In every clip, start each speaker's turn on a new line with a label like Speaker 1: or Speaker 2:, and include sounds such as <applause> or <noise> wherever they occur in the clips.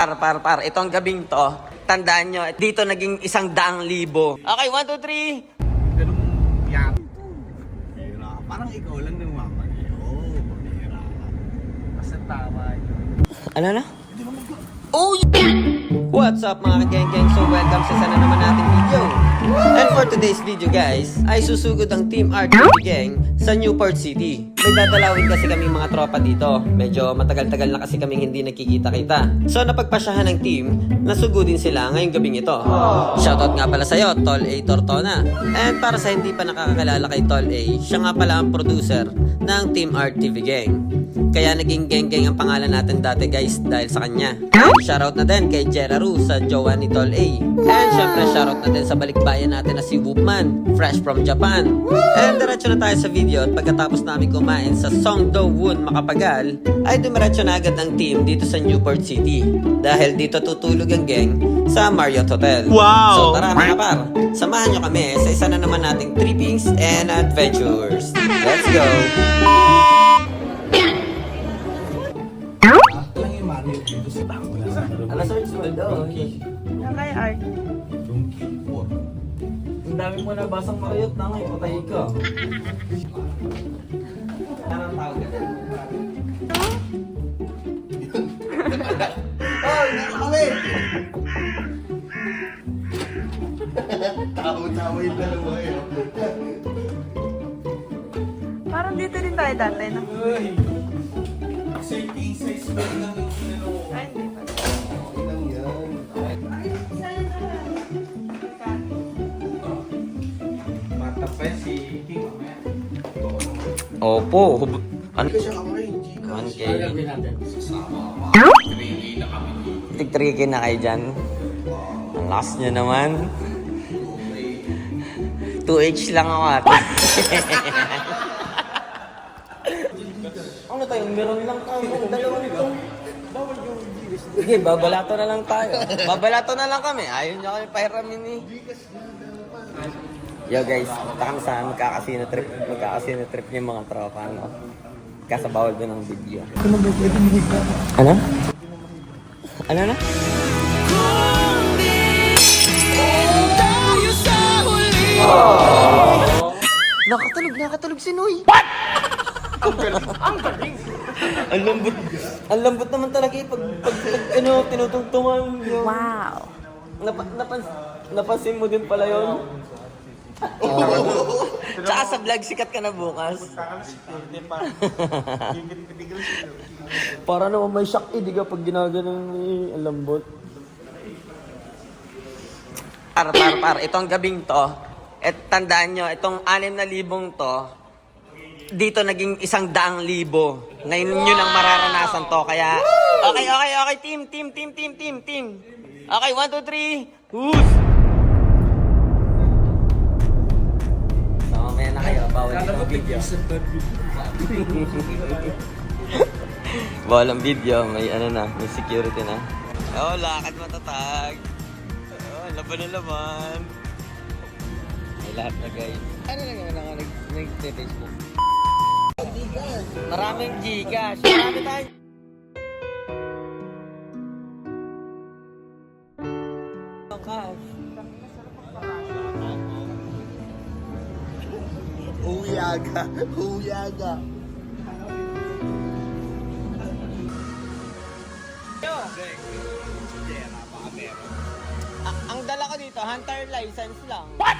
Speaker 1: Par, par, par. Itong gabing to, tandaan nyo, dito naging isang daang libo. Okay, one, two, three.
Speaker 2: Ganun yak. Pera. Parang ikaw lang nang mamali. Oo, oh, ka. Basta tama yun.
Speaker 1: Ano na? Oh, What's up mga geng-geng? So welcome sa sana naman nating video. And for today's video guys, ay susugod ang Team RTV Gang sa Newport City. May dadalawin kasi kami mga tropa dito. Medyo matagal-tagal na kasi kaming hindi nakikita-kita. So napagpasyahan ng team na sugudin sila ngayong gabing ito. Shoutout nga pala sa'yo, Tol A Tortona. And para sa hindi pa nakakakilala kay Tol A, siya nga pala ang producer ng Team RTV Gang. Kaya naging geng-geng ang pangalan natin dati guys dahil sa kanya. Shoutout na din kay Jeraru sa jowa ni Tol A. And syempre shoutout na din sa balikbayan natin na si Whoopman, fresh from Japan. And diretso na tayo sa video at pagkatapos namin kumain sa Songdo Woon Makapagal, ay dumiretso na agad ang team dito sa Newport City. Dahil dito tutulog ang gang sa Marriott Hotel.
Speaker 2: Wow!
Speaker 1: So tara mga par, samahan nyo kami sa isa na naman nating trippings and adventures. Let's go!
Speaker 2: Lang.
Speaker 1: Ano search mo daw?
Speaker 3: Yung kay Art.
Speaker 2: Donkey 4.
Speaker 1: Ang dami mo na basang Marriott na ngayon, patay ka. Anong tawag ka dyan?
Speaker 2: Oh, nakakami! Tao-tao yung dalawa yun.
Speaker 3: Parang dito din tayo dati, no?
Speaker 2: Kasi king size ba lang yung kinano ko?
Speaker 3: Ay, pa.
Speaker 2: Okay lang yan. Matapay si King.
Speaker 1: Opo, ano?
Speaker 2: Hindi siya Gcash.
Speaker 1: 1K.
Speaker 2: Sasama ka. Three na
Speaker 1: kayo dyan. Ang last nyo naman. <laughs> 2H lang ako ate. <laughs> tayo? Meron lang tayo. Dalawa nito. Sige, babalato na lang tayo. Babalato na lang kami. Ayaw niya kami pahiramin eh. Yo guys, kami sa magkakasino trip. Magkakasino trip yung mga tropa. No? Kasabawal din ang video. Ano? Ano na? Nakatulog, nakatulog si Noy. What? Ang galing. Ang galing. ang lambot. Ang lambot naman talaga eh. Pag, pag, pag ano, tinutungtungan. Yung,
Speaker 3: Wow.
Speaker 1: napa, napans, napansin mo din pala yun. <laughs> Tsaka sa vlog, sikat ka na bukas. <laughs> Para naman may shock eh, di ka pag ginaganon eh, ang lambot. Par, par, par, itong gabing to, et tandaan nyo, itong anim na libong to, dito naging isang daang libo. Ngayon nyo lang mararanasan to, kaya... Okay, okay, okay, team, team, team, team, team, team. Okay, one, two, three, whoos! So, mamaya na kayo, bawal dito ang video. <laughs> bawal ang video, may ano na, may security na. Oh, lakad matatag. Oh, laban na laban. May lahat na guys. Ano lang naman ako nag- nag-Facebook? Maraming Gcash. Marami tayo. Cash.
Speaker 2: Huyaga.
Speaker 1: Ang dala ko dito, hunter license lang. What?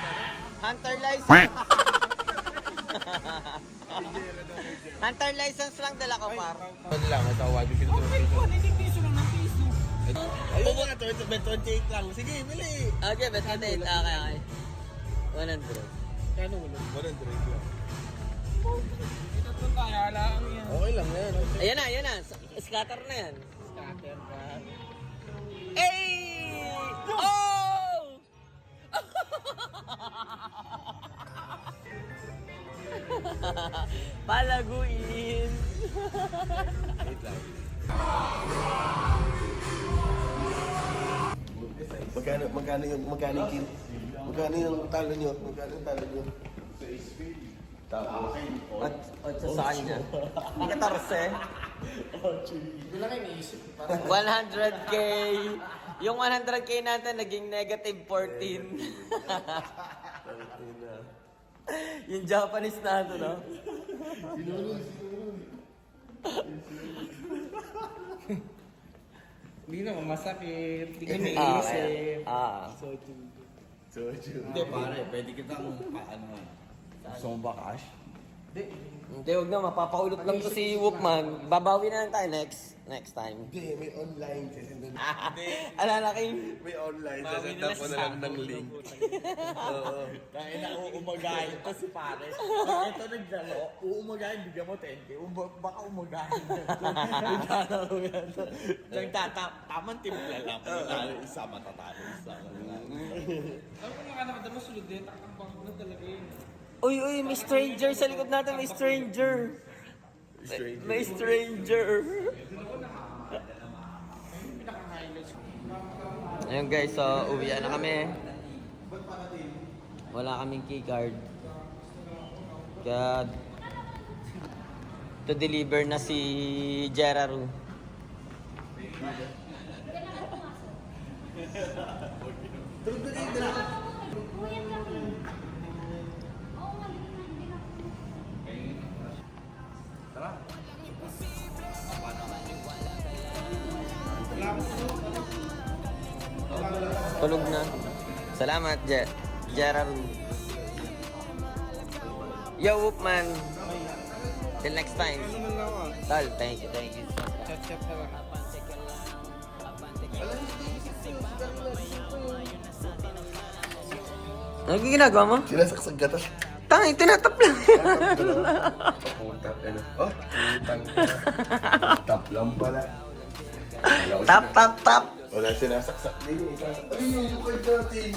Speaker 1: Hunter license. <laughs> hunter license lang dala ko, par.
Speaker 2: Ano lang, ito, wadi ko dito. Ayun nga, 20 28 lang. Sige, bili.
Speaker 1: Okay, best content. Okay, okay. 100.
Speaker 2: Kano mo lang? 100 lang. Okay lang yan. Okay.
Speaker 1: Ayan na, ayan na. S- Scatter na yan.
Speaker 2: Scatter ka. <laughs>
Speaker 1: Palaguin.
Speaker 2: Wait lang. Magkano, magkano yung, magkano yung, magkano yung talo nyo? Magkano yung talo nyo? Tapos,
Speaker 1: At, at sa kanya. 14.
Speaker 2: Hindi lang iniisip.
Speaker 1: 100k. Yung 100k natin naging negative 14. Yung Japanese na ito, no?
Speaker 4: Hindi naman masakit. Hindi ka
Speaker 1: Ah,
Speaker 4: naisip.
Speaker 1: ah.
Speaker 2: Hindi pare, pwede kitang paano. Gusto mo ba cash?
Speaker 1: Hindi, huwag na. Mapapaulot lang to si Whoopman. Babawi na lang tayo next next time.
Speaker 5: Hindi, may online kasi nandun. <laughs>
Speaker 1: Alala kayo?
Speaker 5: May online, up ko na lang ng link. <laughs> Oo.
Speaker 2: Dahil na uumagahin ko si pare. Pag <laughs> ito naglaro, uumagahin, bigyan mo 10k. Um- baka umagahin na. Naglalaro yan. Nagtatap, tamang timpla lang. Matatalo isa, matatalo isa.
Speaker 4: Alam ko mga nakadama sulod din. Takang bang na talaga yun.
Speaker 1: Uy, uy, may stranger sa likod natin. May stranger. May, may stranger. Ayun guys, so uwi na kami. Wala kaming keycard. Kaya to deliver na si Jeraru. Tulog na. Salamat, Je Jeraru. Yo, Whoopman. Till next time. Tal, thank you, thank you.
Speaker 4: Chat-chat na lang.
Speaker 1: Ano ginagawa mo?
Speaker 5: Sinasaksag gatas.
Speaker 1: Tangin, tinatap lang.
Speaker 5: Papunta ka na. Oh, ka. Tap lang pala.
Speaker 1: Tap, tap, tap.
Speaker 5: Wala sinasaksak din. Ay, yung card natin.